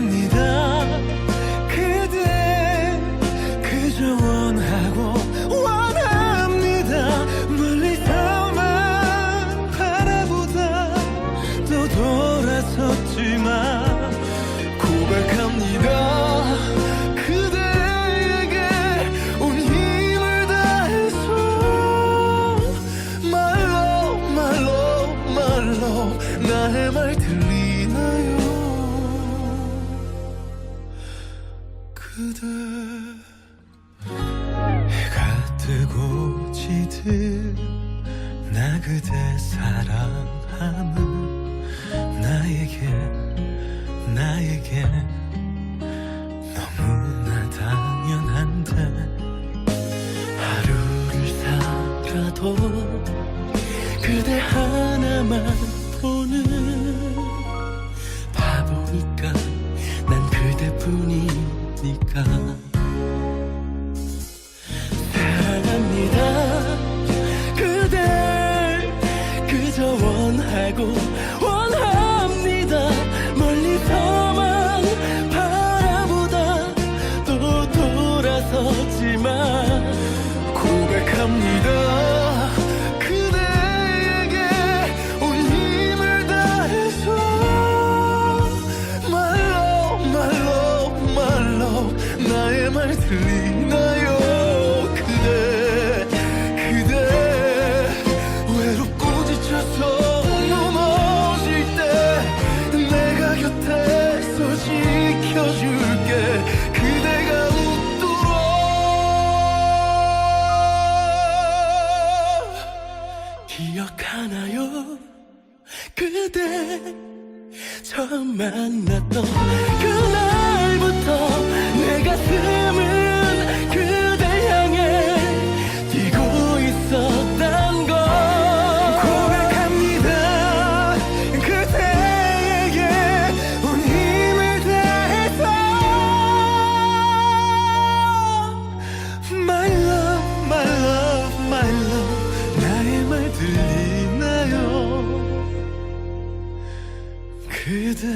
고백합니다. 그대 그저 원하고 원합니다. 멀리서만 바라보다 또 돌아섰지만 고백합니다. 나의 말 들리나요 그대. 해가 뜨고 지듯 나 그대 사랑함은 나에게 나에게 너무나 당연한데 하루를 살아도 그대 하나만 그저 원하고 원합니다. 멀리서만 바라보다 또 돌아섰지만 고백합니다. 말로 말로 말로 나의 말 들리나요 지켜줄게. 그대가 웃도록. 기억하나요? 그대 처음 만났던 그대